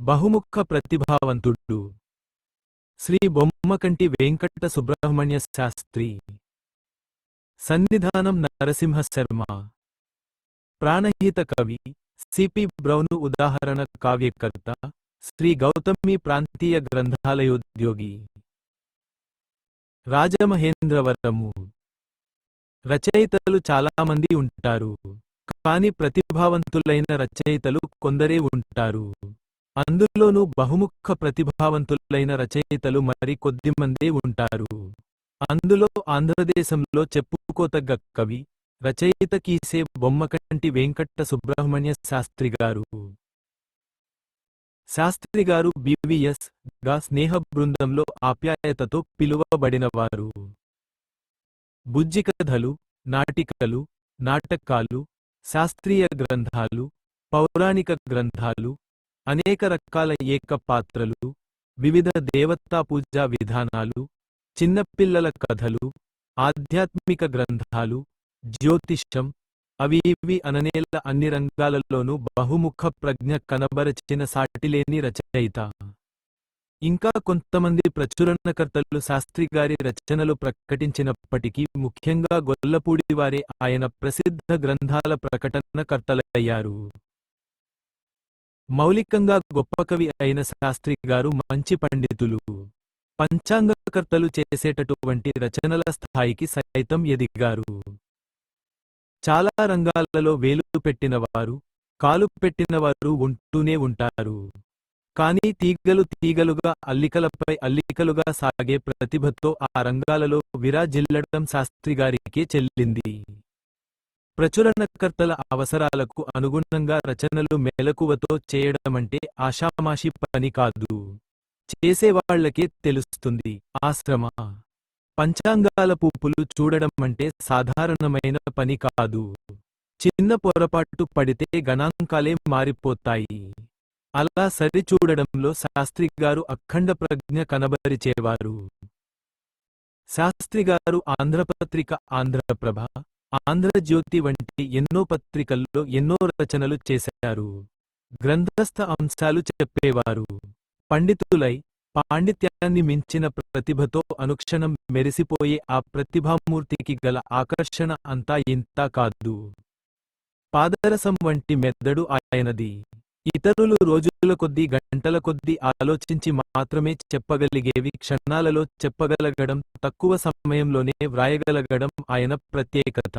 బహుముఖ ప్రతిభావంతుడు. శ్రీ బొమ్మకంటి వెంకట సుబ్రహ్మణ్య శాస్త్రి. సన్నిధానం నరసింహ శర్మ. ప్రాణహిత కవి సిపి బ్రౌను ఉదాహరణ కావ్యకర్త శ్రీ గౌతమి ప్రాంతీయ గ్రంథాలయోద్యోగి. రాజమహేంద్రవరము. రచయితలు చాలామంది ఉంటారు కాని ప్రతిభావంతులైన రచయితలు కొందరే ఉంటారు. అందులోనూ బహుముఖ ప్రతిభావంతులైన రచయితలు మరి కొద్దిమందే ఉంటారు. అందులో ఆంధ్రదేశంలో చెప్పుకోతగ్గ కవి రచయిత కీసే బొమ్మకంటి వెంకట సుబ్రహ్మణ్య శాస్త్రి గారు. శాస్త్రి గారు బివిఎస్గా స్నేహ బృందంలో ఆప్యాయతతో పిలువబడినవారు. బుజ్జికథలు నాటికలు నాటకాలు శాస్త్రీయ గ్రంథాలు పౌరాణిక గ్రంథాలు అనేక రకాల ఏక పాత్రలు వివిధ దేవతా పూజా విధానాలు చిన్నపిల్లల కథలు ఆధ్యాత్మిక గ్రంథాలు జ్యోతిష్యం అవి ఇవి అననేల అన్ని రంగాలలోనూ బహుముఖ ప్రజ్ఞ కనబరచిన సాటిలేని రచయిత. ఇంకా కొంతమంది ప్రచురణకర్తలు శాస్త్రిగారి రచనలు ప్రకటించినప్పటికీ ముఖ్యంగా గొల్లపూడివారే ఆయన ప్రసిద్ధ గ్రంథాల ప్రకటనకర్తలయ్యారు. మౌలికంగా గొప్ప కవి అయిన శాస్త్రి గారు మంచి పండితులు. పంచాంగకర్తలు చేసేటటువంటి రచనల స్థాయికి సైతం ఎదిగారు. చాలా రంగాలలో వేలు పెట్టినవారు కాలు పెట్టినవారు ఉంటూనే ఉంటారు. కానీ తీగలు తీగలుగా అల్లికలపై అల్లికలుగా సాగే ప్రతిభతో ఆ రంగాలలో విరాజిల్లడం శాస్త్రిగారికే చెల్లింది. ప్రచురణకర్తల అవసరాలకు అనుగుణంగా రచనలు మెలకువతో చేయడమంటే ఆషామాషి పని కాదు. చేసేవాళ్ళకే తెలుస్తుంది ఆశ్రమ పంచాంగాల పూపులు చూడడం అంటే సాధారణమైన పని కాదు. చిన్న పొరపాటు పడితే గణాంకాలే మారిపోతాయి. అలా సరిచూడడంలో శాస్త్రిగారు అఖండ ప్రజ్ఞ కనబరిచేవారు. శాస్త్రిగారు ఆంధ్రపత్రిక ఆంధ్రప్రభ ఆంధ్రజ్యోతి వంటి ఎన్నో పత్రికల్లో ఎన్నో రచనలు చేశారు. గ్రంథస్థ అంశాలు చెప్పేవారు. పండితులై పాండిత్యాన్ని మించిన ప్రతిభతో అనుక్షణం మెరిసిపోయే ఆ ప్రతిభామూర్తికి గల ఆకర్షణ అంతా ఇంతా కాదు. పాదరసం వంటి మెద్దడు ఆయనది. ఇతరులు రోజుల కొద్దీ గంటల కొద్దీ ఆలోచించి మాత్రమే చెప్పగలిగేవి క్షణాలలో చెప్పగలగడం తక్కువ సమయంలోనే వ్రాయగలగడం ఆయన ప్రత్యేకత.